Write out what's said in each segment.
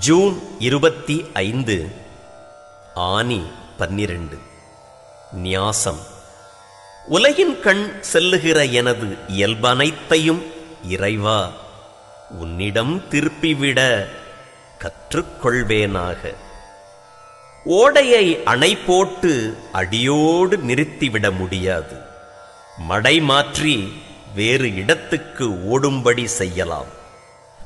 June இருபத்தி ஐந்து ஆனி பன்னிரண்டு. நியாசம் உலகின் கண் செல்லுகிற எனது இயல்பனைத்தையும் இறைவா உன்னிடம் திருப்பிவிட கற்றுக்கொள்வேனாக. ஓடையை அணை போட்டு அடியோடு நிறுத்திவிட முடியாது. மடை மாற்றி வேறு இடத்துக்கு ஓடும்படி செய்யலாம்.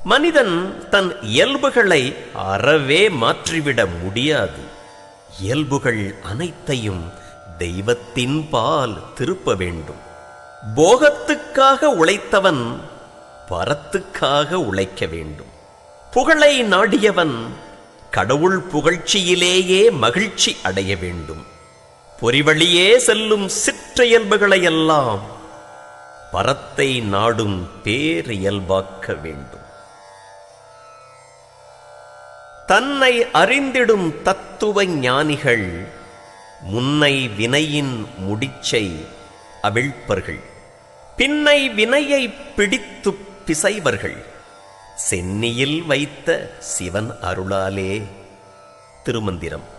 மனிதன் தன் இயல்புகளை அறவே மாற்றிவிட முடியாது. இயல்புகள் அனைத்தையும் தெய்வத்தின் பால் திருப்ப வேண்டும். போகத்துக்காக உழைத்தவன் பரத்துக்காக உழைக்க வேண்டும். புகழை நாடியவன் கடவுள் புகழ்ச்சியிலேயே மகிழ்ச்சி அடைய வேண்டும். பொறிவழியே செல்லும் சிற்றியல்புகளையெல்லாம் பரத்தை நாடும் பேரியல்பாக்க வேண்டும். தன்னை அறிந்திடும் தத்துவ ஞானிகள் முன்னை வினையின் முடிச்சை அவிழ்ப்பர்கள் பின்னை வினையை பிடித்து பிசைவர்கள் சென்னியில் வைத்த சிவன் அருளாலே திருமந்திரம்.